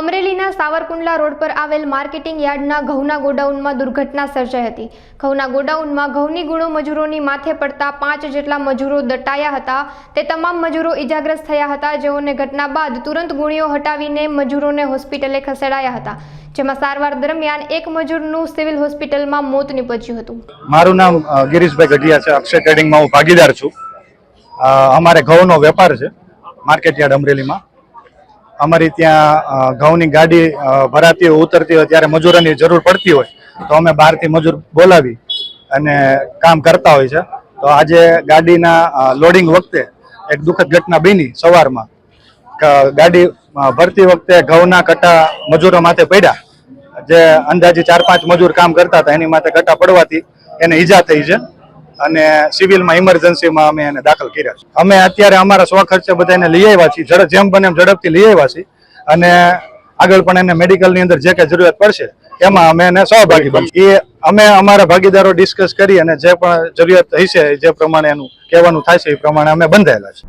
અમરેલીના સાવરકુંડલા રોડ પર આવેલ માર્કેટિંગ યાર્ડના ઘઉંના ગોડાઉનમાં દુર્ઘટના સર્જાઈ હતી. ઘઉંના ગોડાઉનમાં ઘઉંની ગુણો મજૂરોની માથે પડતા પાંચ જેટલા મજૂરો દટાયા હતા. તે તમામ મજૂરો ઇજાગ્રસ્ત થયા હતા. જેઓને ઘટના બાદ તુરંત ગુણીઓ હટાવીને મજૂરોને હોસ્પિટલે ખસેડાયા હતા. જેમાં સારવાર દરમિયાન એક મજૂરનું સિવિલ હોસ્પિટલમાં મોત નીપજ્યું હતું. મારું નામ ગિરીશભાઈ ગઢિયા છે. અક્ષય ટ્રેડિંગમાં હું ભાગીદાર છું. અમારે ઘઉંનો વેપાર છે, માર્કેટ યાર્ડ અમરેલીમાં. અમારી ત્યાં ઘઉંની ગાડી ભરાતી હોય, ઉતરતી હોય, ત્યારે મજૂરોની જરૂર પડતી હોય, તો અમે બહારથી મજૂર બોલાવી અને કામ કરતા હોય છે. તો આજે ગાડીના લોડિંગ વખતે એક દુઃખદ ઘટના બની સવારમાં. ગાડી ભરતી વખતે ઘઉંના કટ્ટા મજૂરો માથે પડ્યા. જે અંદાજે ચાર પાંચ મજૂર કામ કરતા હતા, એની માથે કટ્ટા પડવાથી એને ઈજા થઈ છે. અને સિવિલમાં ઇમરજન્સીમાં અમે એને દાખલ કર્યા છે અમે અત્યારે અમારા સ્વખર્ચે બધાને લઈ આવ્યા છીએ. ઝડપ, જેમ બને એમ ઝડપથી લઈ આવ્યા છીએ. અને આગળ પણ એને મેડિકલની અંદર જે કંઈ જરૂરિયાત પડશે, એમાં અમે એને સહભાગી બનશું. એ અમે અમારા ભાગીદારો ડિસ્કસ કરી અને જે પણ જરૂરિયાત હશે જે પ્રમાણે એનું કહેવાનું થાય છે એ પ્રમાણે અમે બંધાયેલા છે